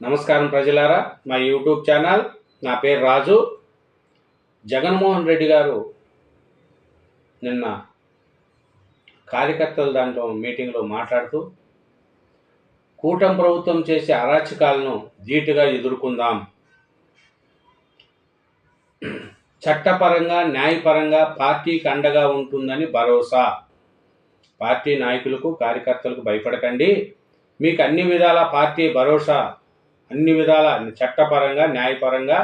నమస్కారం ప్రజలారా మా యూట్యూబ్ ఛానల్ నా పేరు రాజు. జగన్మోహన్ రెడ్డి గారు నిన్న కార్యకర్తల దాంట్లో మీటింగ్లో మాట్లాడుతూ కూటమి ప్రభుత్వం చేసే అరాచకాలను ధీటుగా ఎదుర్కొందాం. చట్టపరంగా న్యాయపరంగా పార్టీకి అండగా ఉంటుందని భరోసా. పార్టీ నాయకులకు కార్యకర్తలకు భయపడకండి. మీకు అన్ని విధాల పార్టీ భరోసా అన్ని విధాల చట్టపరంగా న్యాయపరంగా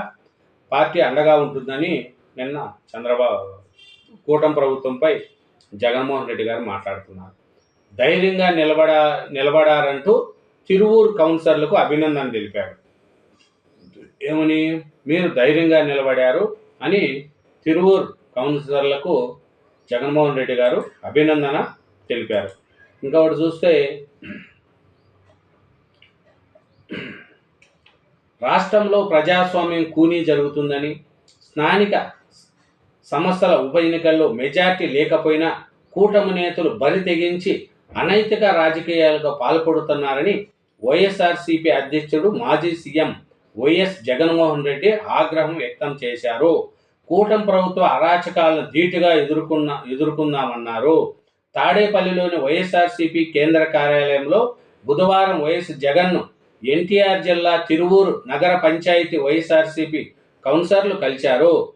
పార్టీ అండగా ఉంటుందని నిన్న చంద్రబాబు కూటమి ప్రభుత్వంపై జగన్మోహన్ రెడ్డి గారు మాట్లాడుతున్నారు. ధైర్యంగా నిలబడ నిలబడారంటూ తిరువూరు కౌన్సిలర్లకు అభినందన తెలిపారు. ఏమని? మీరు ధైర్యంగా నిలబడారు అని తిరువూరు కౌన్సిలర్లకు జగన్మోహన్ రెడ్డి గారు అభినందన తెలిపారు. ఇంకొకటి చూస్తే రాష్ట్రంలో ప్రజాస్వామ్యం కూనీ జరుగుతుందని స్థానిక సంస్థల ఉప ఎన్నికల్లో మెజార్టీ లేకపోయినా కూటమి నేతలు బరి తెగించి అనైతిక రాజకీయాలకు పాల్పడుతున్నారని వైఎస్ఆర్సీపీ అధ్యక్షుడు మాజీ సీఎం వైఎస్ జగన్మోహన్ రెడ్డి ఆగ్రహం వ్యక్తం చేశారు. కూటమి ప్రభుత్వ అరాచకాలను ధీటుగా ఎదుర్కొన్న ఎదుర్కొందామన్నారు. తాడేపల్లిలోని వైఎస్ఆర్సీపీ కేంద్ర కార్యాలయంలో బుధవారం వైఎస్ జగన్ను ఎన్టీఆర్ జిల్లా తిరువూరు నగర పంచాయతీ వైఎస్ఆర్సీపీ కౌన్సిలర్లు కలిశారు.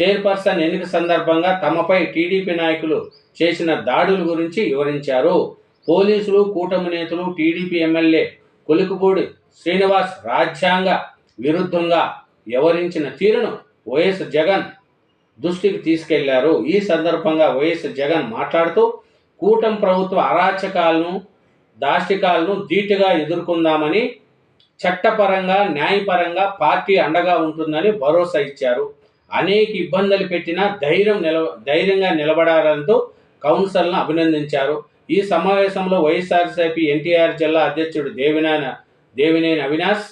చైర్పర్సన్ ఎన్నిక సందర్భంగా తమపై టీడీపీ నాయకులు చేసిన దాడుల గురించి వివరించారు. పోలీసులు కూటమి నేతలు టీడీపీ ఎమ్మెల్యే కొలికుపూడి శ్రీనివాస్ రాజ్యాంగ విరుద్ధంగా వ్యవహరించిన తీరును వైఎస్ జగన్ దృష్టికి తీసుకెళ్ళారు. ఈ సందర్భంగా వైఎస్ జగన్ మాట్లాడుతూ కూటమి ప్రభుత్వ అరాచకాలను దాష్టికాలను ధీటుగా ఎదుర్కొందామని చట్టపరంగా న్యాయపరంగా పార్టీ అండగా ఉంటుందని భరోసా ఇచ్చారు. అనేక ఇబ్బందులు పెట్టినా ధైర్యం నిలవ ధైర్యంగా నిలబడారంటూ కౌన్సిల్ను అభినందించారు. ఈ సమావేశంలో వైఎస్ఆర్సీపీ ఎన్టీఆర్ జిల్లా అధ్యక్షుడు దేవినేని దేవినేని అవినాష్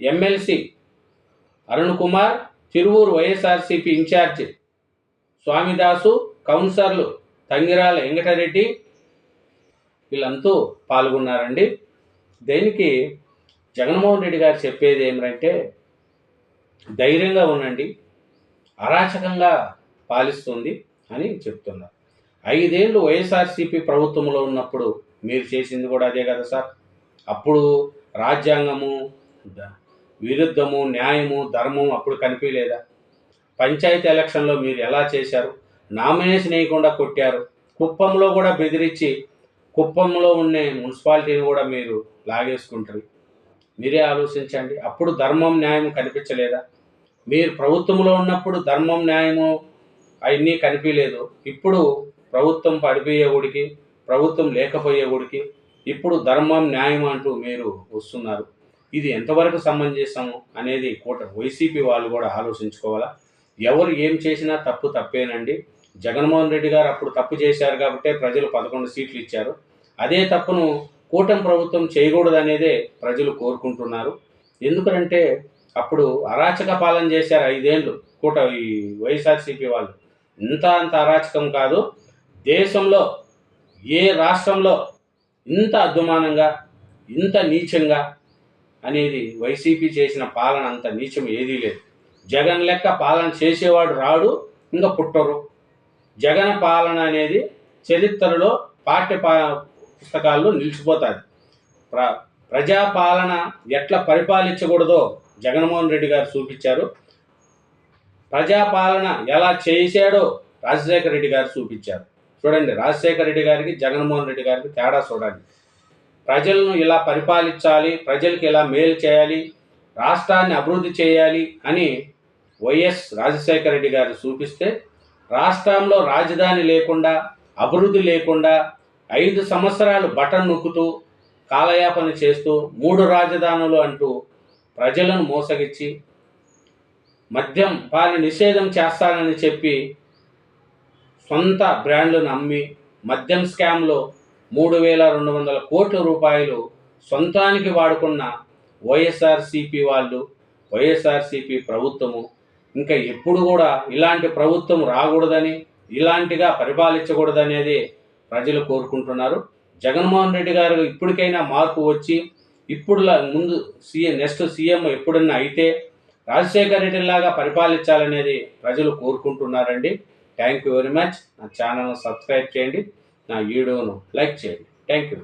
ఎమ్మెల్సీ అరుణ్ కుమార్ తిరువూరు వైఎస్ఆర్సీపీ ఇన్ఛార్జి స్వామిదాసు కౌన్సిలర్లు తంగిరాల వెంకటరెడ్డి వీళ్ళంతా పాల్గొన్నారండి. దేనికి జగన్మోహన్ రెడ్డి గారు చెప్పేది ఏమిటంటే ధైర్యంగా ఉండండి అరాచకంగా పాలిస్తుంది అని చెప్తున్నారు. ఐదేళ్ళు వైఎస్ఆర్సీపీ ప్రభుత్వంలో ఉన్నప్పుడు మీరు చేసింది కూడా అదే కదా సార్? అప్పుడు రాజ్యాంగము విరుద్ధము న్యాయము ధర్మం అప్పుడు కనిపించలేదా? పంచాయతీ ఎలక్షన్లో మీరు ఎలా చేశారు? నామినేషన్ వేయకుండా కొట్టారు. కుప్పంలో కూడా బెదిరించి కుప్పంలో ఉండే మున్సిపాలిటీని కూడా మీరు లాగేసుకుంటారు. మీరే ఆలోచించండి. అప్పుడు ధర్మం న్యాయం కనిపించలేదా? మీరు ప్రభుత్వంలో ఉన్నప్పుడు ధర్మం న్యాయము అవన్నీ కనిపించలేదు. ఇప్పుడు ప్రభుత్వం పడిపోయేగుడికి ప్రభుత్వం లేకపోయేగుడికి ఇప్పుడు ధర్మం న్యాయం అంటూ మీరు వస్తున్నారు. ఇది ఎంతవరకు సమంజసము అనేది కూట వైసీపీ వాళ్ళు కూడా ఆలోచించుకోవాలా? ఎవరు ఏం చేసినా తప్పు తప్పేనండి. జగన్మోహన్ రెడ్డి గారు అప్పుడు తప్పు చేశారు కాబట్టే ప్రజలు పదకొండు సీట్లు ఇచ్చారు. అదే తప్పును కూటమి ప్రభుత్వం చేయకూడదు అనేదే ప్రజలు కోరుకుంటున్నారు. ఎందుకంటే అప్పుడు అరాచక పాలన చేశారు ఐదేళ్ళు కూట ఈ వైఎస్ఆర్సీపీ వాళ్ళు. ఇంత అంత అరాచకం కాదు. దేశంలో ఏ రాష్ట్రంలో ఇంత అద్దుమానంగా ఇంత నీచంగా అనేది వైసీపీ చేసిన పాలన అంత నీచం ఏదీ లేదు. జగన్ లెక్క పాలన చేసేవాడు రాడు ఇంకా పుట్టరు. జగన్ పాలన అనేది చరిత్రలో పాఠ్య పా పుస్తకాల్లో నిలిచిపోతుంది. ప్ర ప్రజాపాలన ఎట్లా పరిపాలించకూడదో జగన్మోహన్ రెడ్డి గారు చూపించారు. ప్రజాపాలన ఎలా చేశాడో రాజశేఖర రెడ్డి గారు చూపించారు. చూడండి రాజశేఖర రెడ్డి గారికి జగన్మోహన్ రెడ్డి గారికి తేడా చూడండి. ప్రజలను ఇలా పరిపాలించాలి ప్రజలకు ఇలా మేలు చేయాలి రాష్ట్రాన్ని అభివృద్ధి చేయాలి అని వైఎస్ రాజశేఖర రెడ్డి గారు చూపిస్తే రాష్ట్రంలో రాజధాని లేకుండా అభివృద్ధి లేకుండా ఐదు సంవత్సరాలు బటన్ నొక్కుతూ కాలయాపన చేస్తూ మూడు రాజధానులు అంటూ ప్రజలను మోసగిచ్చి మద్యం పాలి నిషేధం చేస్తానని చెప్పి సొంత బ్రాండ్లను అమ్మి మద్యం స్కామ్లో మూడు వేల రెండు వందల కోట్ల రూపాయలు సొంతానికి వాడుకున్న వైఎస్ఆర్సిపి వాళ్ళు వైఎస్ఆర్సిపి ప్రభుత్వము ఇంకా ఎప్పుడు కూడా ఇలాంటి ప్రభుత్వం రాకూడదని ఇలాంటిగా పరిపాలించకూడదనేది ప్రజలు కోరుకుంటున్నారు. జగన్మోహన్ రెడ్డి గారు ఇప్పటికైనా మార్పు వచ్చి ఇప్పుడులా ముందు సీఎం నెక్స్ట్ సీఎం ఎప్పుడన్నా అయితే రాజశేఖర రెడ్డిలాగా పరిపాలించాలనేది ప్రజలు కోరుకుంటున్నారండి. Thank you very much. నా ఛానల్ను సబ్స్క్రైబ్ చేయండి. నా వీడియోను లైక్ చేయండి. Thank you.